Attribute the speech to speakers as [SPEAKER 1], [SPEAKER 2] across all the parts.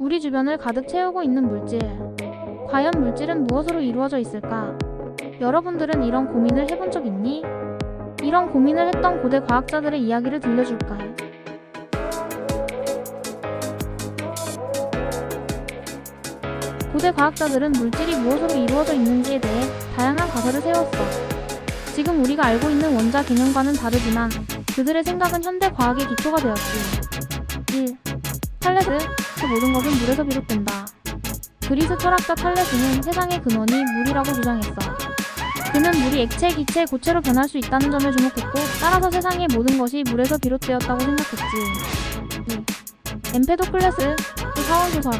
[SPEAKER 1] 우리 주변을 가득 채우고 있는 물질. 과연 물질은 무엇으로 이루어져 있을까? 여러분들은 이런 고민을 해본 적 있니? 이런 고민을 했던 고대 과학자들의 이야기를 들려줄까? 고대 과학자들은 물질이 무엇으로 이루어져 있는지에 대해 다양한 가설을 세웠어. 지금 우리가 알고 있는 원자 개념과는 다르지만 그들의 생각은 현대 과학의 기초가 되었지. 1. 탈레스, 그 모든 것은 물에서 비롯된다. 그리스 철학자 탈레스는 세상의 근원이 물이라고 주장했어. 그는 물이 액체, 기체, 고체로 변할 수 있다는 점에 주목했고, 따라서 세상의 모든 것이 물에서 비롯되었다고 생각했지. 2. 엠페도클레스, 그 사원소설.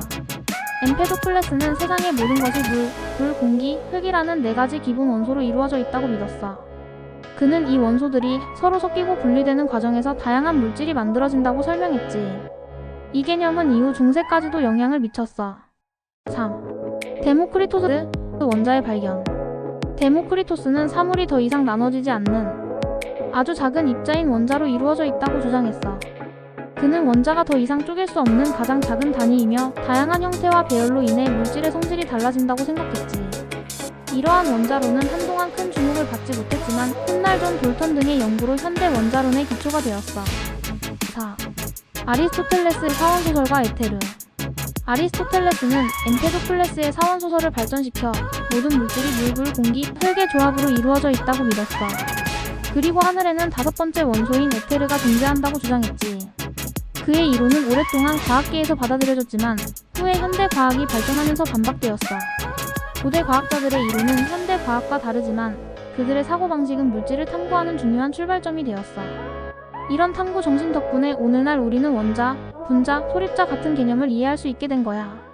[SPEAKER 1] 엠페도클레스는 세상의 모든 것이 물, 불, 공기, 흙이라는 네 가지 기본 원소로 이루어져 있다고 믿었어. 그는 이 원소들이 서로 섞이고 분리되는 과정에서 다양한 물질이 만들어진다고 설명했지. 이 개념은 이후 중세까지도 영향을 미쳤어. 3. 데모크리토스 원자의 발견. 데모크리토스는 사물이 더 이상 나눠지지 않는 아주 작은 입자인 원자로 이루어져 있다고 주장했어. 그는 원자가 더 이상 쪼갤 수 없는 가장 작은 단위이며 다양한 형태와 배열로 인해 물질의 성질이 달라진다고 생각했지. 이러한 원자론은 한동안 큰 주목을 받지 못했지만 훗날 존 볼턴 등의 연구로 현대 원자론의 기초가 되었어. 4. 아리스토텔레스의 사원소설과 에테르 아리스토텔레스는 엠페도클레스의 사원소설을 발전시켜 모든 물질이 물, 불, 공기, 흙의 조합으로 이루어져 있다고 믿었어. 그리고 하늘에는 다섯 번째 원소인 에테르가 존재한다고 주장했지. 그의 이론은 오랫동안 과학계에서 받아들여졌지만 후에 현대 과학이 발전하면서 반박되었어. 고대 과학자들의 이론은 현대 과학과 다르지만 그들의 사고방식은 물질을 탐구하는 중요한 출발점이 되었어. 이런 탐구 정신 덕분에 오늘날 우리는 원자, 분자, 소립자 같은 개념을 이해할 수 있게 된 거야.